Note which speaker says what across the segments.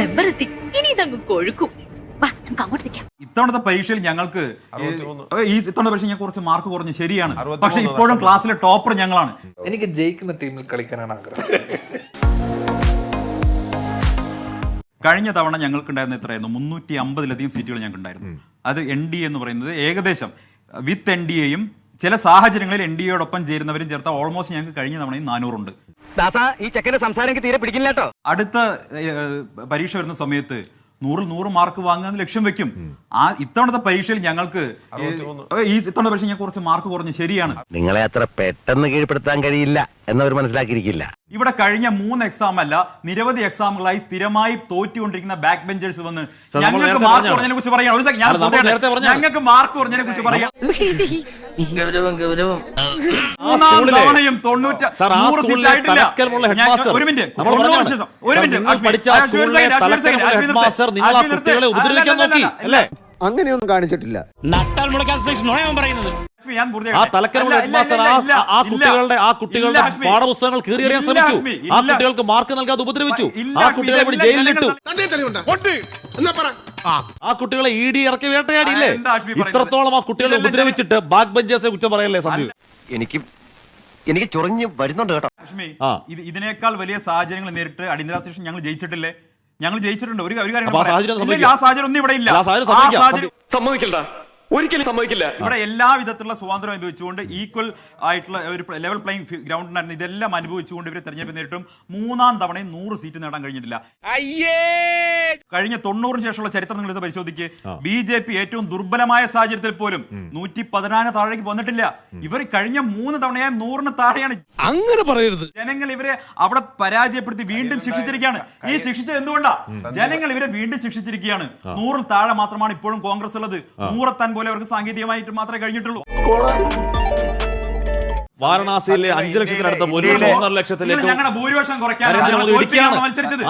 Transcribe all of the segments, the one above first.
Speaker 1: Member എത്തി. ഇനി ഇതങ്ങ് കൊഴുക്കും. വാ നമുക്ക് അങ്ങോട്ട് നിൽക്കാം.
Speaker 2: ഇത്തവണത്തെ പരീക്ഷയിൽ ഞങ്ങൾക്ക്. ഈ ഇത്തവണ പരീക്ഷ ഞാൻ കുറച്ച് മാർക്ക് കുറഞ്ഞു ശരിയാണ്. പക്ഷെ ഇപ്പോഴും ക്ലാസ്സിലെ ടോപ്പർ ഞങ്ങളാണ്.
Speaker 3: എനിക്ക് ജയിക്കുന്ന ടീമിൽ കളിക്കാനാണ് ആഗ്രഹം.
Speaker 2: കഴിഞ്ഞ തവണ ഞങ്ങൾക്കുണ്ടായിരുന്ന എത്രയായിരുന്നു മുന്നൂറ്റി അമ്പതിലധികം സീറ്റുകൾ ഞങ്ങൾക്കുണ്ടായിരുന്നു. അത് എൻ ഡി എന്ന് പറയുന്നത് ഏകദേശം വിത്ത് എൻ ഡി എയും ചില സാഹചര്യങ്ങളിൽ എൻ ഡി എയോടൊപ്പം ചേരുന്നവരും ചേർത്ത ഓൾമോസ്റ്റ് ഞങ്ങൾക്ക് കഴിഞ്ഞ തവണയും നാനൂറുണ്ട്.
Speaker 4: ദാസാ ഈ ചെക്കന്റെ സംസാരം എനിക്ക് തീരെ പിടിക്കില്ല കേട്ടോ.
Speaker 2: അടുത്ത പരീക്ഷ വരുന്ന സമയത്ത് നൂറിൽ നൂറ് മാർക്ക് വാങ്ങാൻ ലക്ഷ്യം വെക്കും. ആ ഇത്തവണത്തെ പരീക്ഷയിൽ ഞങ്ങൾക്ക് ഈ- ഇത്തവണ പരീക്ഷ ഞാൻ കുറച്ച് മാർക്ക് കുറഞ്ഞു ശരിയാണ്.
Speaker 5: നിങ്ങളെ അത്ര പെട്ടെന്ന് കീഴ്പ്പെടുത്താൻ കഴിയില്ല എന്നവർ മനസ്സിലാക്കിയിരിക്കില്ല.
Speaker 2: ഇവിടെ കഴിഞ്ഞ മൂന്ന് എക്സാം അല്ല നിരവധി എക്സാമുകളായി സ്ഥിരമായി തോറ്റുകൊണ്ടിരിക്കുന്ന ബാക്ക് ബെഞ്ചേഴ്സ് വന്ന് ഞങ്ങൾക്ക് മാർക്ക് കുറഞ്ഞതിനെ കുറിച്ച് പറയാം. ഒരു. ഞങ്ങൾക്ക് മാർക്ക് കുറഞ്ഞതിനെ കുറിച്ച് പറയാം.
Speaker 6: ഗൗരവം ഗൗരവം.
Speaker 5: അങ്ങനെയൊന്നും കാണിച്ചിട്ടില്ല.
Speaker 6: നട്ടാൽ പറയുന്നത്.
Speaker 7: ആ
Speaker 2: ഇല്ല,
Speaker 7: ഹെഡ്മാസ്റ്റർ ആ ആ
Speaker 2: ഇല്ല.
Speaker 7: കുട്ടികളുടെ ആ കുട്ടികളുടെ പാഠപുസ്തകങ്ങൾ കീറിയറിയാൻ ശ്രമിച്ചു. ആ കുട്ടികൾക്ക് മാർക്ക് നൽകാതെ ഉപദ്രവിച്ചു. ആ കുട്ടികളെ ജയിലിലിട്ടു ആ കുട്ടികളെ ഇ ഡി ഇറക്കി വേട്ടയാടിയില്ലേ? ഇത്രത്തോളം ആ കുട്ടികളെ ഉപദ്രവിച്ചിട്ട് ബാക്ക് ബഞ്ചേഴ്സെ കുറ്റം പറയല്ലേ സന്ദീപ്?
Speaker 5: എനിക്ക് എനിക്ക് ചൊറിഞ്ഞ് വരുന്നുണ്ട് കേട്ടോ.
Speaker 2: ലക്ഷ്മി
Speaker 7: ആ.
Speaker 2: ഇത് ഇതിനേക്കാൾ വലിയ സാഹചര്യങ്ങൾ നേരിട്ട് അടിയന്തര സ്റ്റേഷൻ ഞങ്ങൾ ജയിച്ചിട്ടില്ലേ? ഞങ്ങൾ ജയിച്ചിട്ടുണ്ട്. ഒരു കാര്യം
Speaker 7: ആ. സാഹചര്യം
Speaker 2: ഇല്ല, ഇല്ല, ആ സാഹചര്യം ഒന്നും ഇവിടെ ഇല്ല.
Speaker 7: അല്ല,
Speaker 4: സമ്മതിക്കില്ല ഒരിക്കലും സംഭവിക്കില്ല
Speaker 2: ഇവിടെ എല്ലാ വിധത്തിലുള്ള സ്വാതന്ത്ര്യം അനുഭവിച്ചുകൊണ്ട് ഈക്വൽ ആയിട്ടുള്ള ഒരു ലെവൽ പ്ലേയിങ് ഗ്രൗണ്ടിനായിരുന്നു ഇതെല്ലാം അനുഭവിച്ചുകൊണ്ട് ഇവരെ തെരഞ്ഞെടുപ്പ് നേരിട്ടും മൂന്നാം തവണയും നൂറ് സീറ്റ് നേടാൻ കഴിഞ്ഞിട്ടില്ല. കഴിഞ്ഞ തൊണ്ണൂറിന് ശേഷമുള്ള ചരിത്രം നിങ്ങൾ ഇത് പരിശോധിക്ക്. ബി ജെ പി ഏറ്റവും ദുർബലമായ സാഹചര്യത്തിൽ പോലും നൂറ്റി പതിനാല് താഴേക്ക് വന്നിട്ടില്ല. ഇവർ കഴിഞ്ഞ മൂന്ന് തവണയായി നൂറിന് താഴെയാണ്.
Speaker 8: അങ്ങനെ പറയരുത്.
Speaker 2: ജനങ്ങൾ ഇവരെ അവിടെ പരാജയപ്പെടുത്തി വീണ്ടും ശിക്ഷിച്ചിരിക്കുകയാണ്. ഈ ശിക്ഷിച്ചത് എന്തുകൊണ്ടാ? ജനങ്ങൾ ഇവരെ വീണ്ടും ശിക്ഷിച്ചിരിക്കുകയാണ്. നൂറിൽ താഴെ മാത്രമാണ് ഇപ്പോഴും കോൺഗ്രസ് ഉള്ളത്. നൂറെത്താൻ പോലെ അവർക്ക് സാങ്കേതികമായിട്ട് മാത്രമേ കഴിഞ്ഞിട്ടുള്ളൂ.
Speaker 7: വാരണാസിയിലെ അഞ്ചു ലക്ഷത്തിനടുത്ത ഭൂരിപക്ഷം ഒന്നര ലക്ഷത്തിലേക്ക്
Speaker 2: ഞങ്ങളുടെ ഭൂരിപക്ഷം കുറയ്ക്കാൻ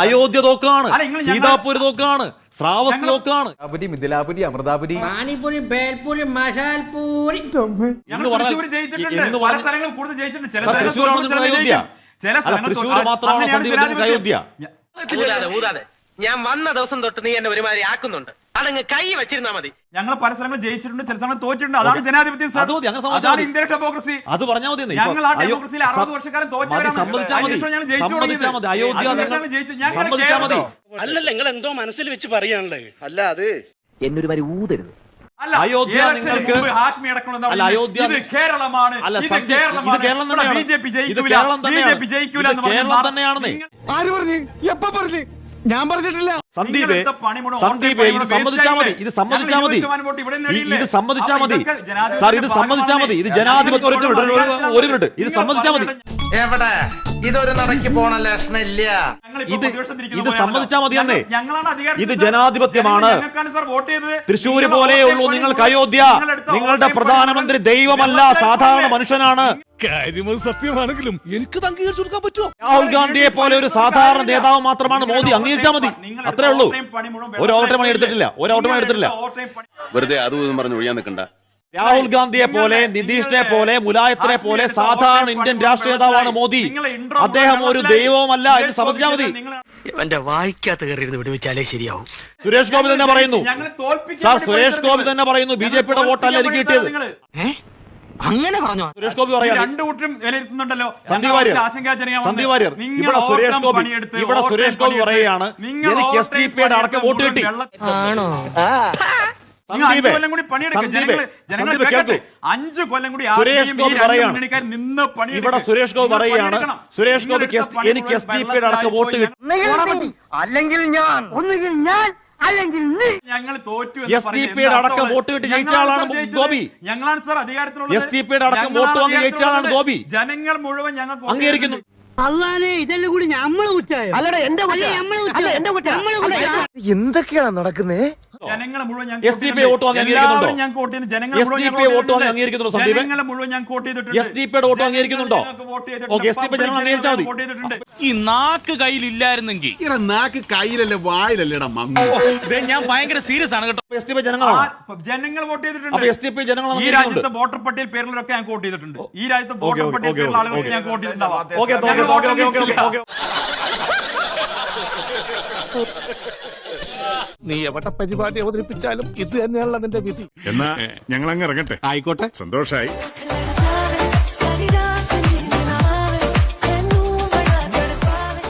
Speaker 7: അയോധ്യ തോക്കാണ്. സീതാപൂർ തോക്കാണ്. ശ്രാവസ്തി തോക്കാണ്.
Speaker 3: മിഥിലാപുരി അമൃതാപുരി.
Speaker 6: പാനിപൂരി ബേൽപൂരി മസാൽപൂരി
Speaker 2: പല സ്ഥലങ്ങളും കൂടുതൽ ജയിച്ചിട്ടുണ്ട്. ചില സ്ഥലങ്ങൾ ചില തോൽക്കും.
Speaker 7: മാത്രമാണോ. അയോധ്യ?
Speaker 4: ഊതാതെ ഊതാതെ ഞാൻ വന്ന ദിവസം തൊട്ട് നീ എന്നെ ഒരുമാതിരി ആക്കുന്നുണ്ട് അതങ്ങ് കൈ വെച്ചിരുന്നാ മതി
Speaker 2: ഞങ്ങൾ പല ജയിച്ചിട്ടുണ്ട് ചില സ്ഥലങ്ങൾ തോറ്റിട്ടുണ്ട് അതാണ് ജനാധിപത്യം സാർ
Speaker 7: അത് മതി, അങ്ങ് സമ്മതിച്ചാൽ
Speaker 2: അതാണ്
Speaker 7: മതി.
Speaker 2: ഇന്ത്യയുടെ ഡെമോക്രസി
Speaker 7: അത് പറഞ്ഞാൽ മതി എന്ന്.
Speaker 2: ഞങ്ങൾ ആ
Speaker 7: ഇപ്പൊ അയ്യോ,
Speaker 2: ഡെമോക്രസിയിൽ അറുപത്
Speaker 7: സം-
Speaker 2: വർഷക്കാലം
Speaker 7: മതി,
Speaker 2: തോറ്റവരാണ്
Speaker 7: സമ്മതിച്ചാൽ മതി.
Speaker 2: അതിനുശേഷം ഞങ്ങൾ ജയിച്ചു
Speaker 7: സമ്മതിച്ചാൽ
Speaker 2: തുടങ്ങിയത്.
Speaker 7: മതി. അയോധ്യ
Speaker 2: അതിനുശേഷം
Speaker 7: നിങ്ങൾ-
Speaker 2: ജയിച്ചു. ഞങ്ങൾ
Speaker 7: സമ്മതിച്ചാൽ മതി.
Speaker 6: അല്ലല്ല നിങ്ങൾ എന്തോ മനസ്സിൽ വെച്ച് പറയാനുള്ളത്
Speaker 8: അല്ല അത്
Speaker 5: എന്നൊരു മാതിരി ഊതരുത്
Speaker 2: അല്ല,
Speaker 7: അയോധ്യ നിങ്ങൾക്ക്-
Speaker 2: മുമ്പ് ഹാഷ്മി അടക്കം എന്താ
Speaker 7: അല്ല,
Speaker 2: പറയുന്നത്?
Speaker 7: അയോധ്യ-
Speaker 2: ഇത് കേരളമാണ്
Speaker 7: അല്ല,
Speaker 2: ഇത് കേരളമാണ്
Speaker 7: ഇത് കേരളം
Speaker 2: ഇവിടെ
Speaker 7: തന്നെയാണ്.
Speaker 2: ബി ജെ പി
Speaker 7: ഇത്
Speaker 2: ജയിക്കൂല
Speaker 7: കേരളം
Speaker 2: ബി ജെ പി ജയിക്കൂല
Speaker 7: ഇത്
Speaker 2: എന്ന് പറഞ്ഞ്
Speaker 7: കേരളം
Speaker 2: മാർ-
Speaker 7: തന്നെയാണെന്നേ.
Speaker 2: നിങ്ങൾ-
Speaker 8: ആര് പറഞ്ഞു എപ്പ പറഞ്ഞു ഞാൻ പറഞ്ഞിട്ടില്ല.
Speaker 7: സന്ദീപ് സന്ദീപേ ഇത് സമ്മതിച്ചാൽ മതി ഇത് സമ്മതിച്ചാൽ മതി? ഇത് സമ്മതിച്ചാൽ മതി. സാർ ഇത് സമ്മതിച്ചാൽ മതി. ഇത്. ജനാധിപത്യം ഒരു മിനിറ്റ്, ഇത് സമ്മതിച്ചാൽ മതി.
Speaker 4: എവിടെ? ഇതൊരു നടക്ക് പോണ ലക്ഷണില്ല.
Speaker 7: ഇത് ഇത് മതി
Speaker 2: അധികാരത്തിൽ
Speaker 7: ഇത് ജനാധിപത്യമാണ്. തൃശ്ശൂര്
Speaker 2: നിങ്ങൾ
Speaker 7: പോലെയുള്ളൂ നിങ്ങൾക്ക് അയോധ്യ. നിങ്ങളുടെ പ്രധാനമന്ത്രി ദൈവമല്ല സാധാരണ മനുഷ്യനാണ്.
Speaker 8: സത്യമാണെങ്കിലും എനിക്ക് അംഗീകരിച്ചു കൊടുക്കാൻ പറ്റുമോ?
Speaker 7: രാഹുൽ ഗാന്ധിയെ പോലെ ഒരു സാധാരണ നേതാവ് മാത്രമാണ് മോദി. അംഗീകരിച്ചാൽ മതി. അത്രേ ഉള്ളൂ. ഒരു ഓവർടൈം പണി എടുത്തിട്ടില്ല. ഒരു ഓവർടൈം പണി എടുത്തിട്ടില്ല.
Speaker 9: വെറുതെ അതും പറഞ്ഞു പറഞ്ഞ് ഒഴിയാൻ നിൽക്കണ്ട.
Speaker 7: രാഹുൽ ഗാന്ധിയെ പോലെ നിതീഷിനെ പോലെ മുലായത്തിനെ പോലെ സാധാരണ ഇന്ത്യൻ രാഷ്ട്രീയ നേതാവാണ് മോദി. അദ്ദേഹം ഒരു ദൈവവുമല്ല എന്ന് സമ്മതിച്ചാൽ മതി.
Speaker 6: എന്റെ വായിക്കാത്ത കയറിയിരുന്ന് വിടുവിച്ചാലേ ശരിയാവും.
Speaker 7: സുരേഷ് ഗോപി തന്നെ പറയുന്നു. സാർ സുരേഷ് ഗോപി തന്നെ പറയുന്നു ബി ജെ പിയുടെ വോട്ടല്ല എനിക്ക് കിട്ടിയത്.
Speaker 6: അങ്ങനെ പറഞ്ഞു?
Speaker 7: സുരേഷ് ഗോപി പറയാണ്
Speaker 2: രണ്ടു കൂട്ടരും വിലയിരുത്തുന്നുണ്ടല്ലോ.
Speaker 7: സന്ദീപ് വാര്യർ. ഇവിടെ സുരേഷ് ഗോപി ഇവിടെ സുരേഷ് ഗോപി പറയുകയാണ്. എനിക്ക് എസ് ഡി പിയുടെ അടക്കം വോട്ട് കിട്ടി.
Speaker 6: ആണോ?
Speaker 2: അഞ്ച് കൊല്ലം കൂടി ജനങ്ങൾ ജനങ്ങൾ കേൾക്കട്ടെ. അഞ്ച് കൊല്ലം കൂടി നിന്ന്.
Speaker 7: ഇവിടെ സുരേഷ് ഗോപി പറയുകയാണ്. സുരേഷ്
Speaker 2: ഗോപി
Speaker 7: എനിക്ക് എസ് ഡി
Speaker 2: പി
Speaker 7: പിയുടെ അടക്കം വോട്ട് കിട്ടി.
Speaker 4: അല്ലെങ്കിൽ ഞാൻ ഒന്നുകിൽ ഞാൻ അല്ലെങ്കിൽ
Speaker 2: ഞങ്ങൾ തോറ്റു
Speaker 7: SDP യുടെ അടക്കം വോട്ട് കിട്ടി ജയിച്ച ആളാണ് ഗോപി.
Speaker 2: ഞങ്ങളാണ് സർ അധികാരത്തിലുള്ള
Speaker 7: എസ് ടി യുടെ അടക്കം വോട്ട് വന്ന് ജയിച്ച ആളാണ് ഗോപി.
Speaker 2: ജനങ്ങൾ മുഴുവൻ ഞങ്ങൾ
Speaker 7: അംഗീകരിക്കുന്നു.
Speaker 4: അല്ലാതെ ഇതെല്ലാം കൂടി നമ്മൾ കുറ്റായോ അല്ലടാ എന്റെ അല്ല എന്റെ എന്തൊക്കെയാണ് നടക്കുന്നേ?
Speaker 2: ജനങ്ങളെ മുഴുവൻ
Speaker 7: SDP വോട്ട് അംഗീകരിക്കുന്നുണ്ടോ?
Speaker 2: എല്ലാവരും മുഴുവൻ
Speaker 7: SDP
Speaker 2: ചെയ്തിട്ടുണ്ട്.
Speaker 7: അംഗീകരിക്കുന്നുണ്ടോ സന്ദീപ്?
Speaker 2: ജനങ്ങൾ മുഴുവൻ ഞങ്ങൾക്ക് വോട്ട് ചെയ്തിട്ടുണ്ട്.
Speaker 7: SDP യുടെ വോട്ട് അംഗീകരിക്കുന്നുണ്ടോ?
Speaker 2: ഞങ്ങൾക്ക് വോട്ട് ചെയ്തിട്ടുണ്ട്.
Speaker 7: ഓക്കേ, SDP ജനങ്ങൾ അംഗീകരിച്ചാൽ മതി.
Speaker 2: വോട്ട് ചെയ്തിട്ടുണ്ട്.
Speaker 8: ഈ നാക്ക് കയ്യിലില്ലായിരുന്നെങ്കിൽ.
Speaker 9: നാക്ക് കയ്യിലല്ലേ വായിലല്ലേടാ മമ്മി?
Speaker 8: ഞാൻ ഭയങ്കര സീരിയസ് ആണ് കേട്ടോ.
Speaker 7: എസ് ടി പി ജനങ്ങളാണ്?
Speaker 2: ആ, ജനങ്ങൾ വോട്ട് ചെയ്തിട്ടുണ്ട്.
Speaker 7: അപ്പൊ എസ് ടി പി ജനങ്ങളാണ്
Speaker 2: ഈ രാജ്യത്തെ വോട്ടർ പട്ടികയിൽ പേരിലൊക്കെ ഞാൻ വോട്ട് ചെയ്തിട്ടുണ്ട്. ഈ രാജ്യത്തെ വോട്ടർ
Speaker 7: ഓക്കേ,
Speaker 2: പട്ടികയിൽ
Speaker 7: ഓക്കേ,
Speaker 2: പേരുള്ള
Speaker 7: ഓക്കേ,
Speaker 2: ആളുകൾക്ക്
Speaker 7: ഓക്കേ.
Speaker 2: ഞാൻ vote ചെയ്തിട്ടുണ്ടാവാം.
Speaker 7: Okay okay okay okay. Okay
Speaker 8: നീ എവിടെ പരിപാടി അവതരിപ്പിച്ചാലും ഇത് തന്നെയാണല്ലോ നിന്റെ വിധി.
Speaker 9: എന്നാ ഞങ്ങൾ അങ്ങ് ഇറങ്ങട്ടെ. ആയിക്കോട്ടെ. സന്തോഷായി.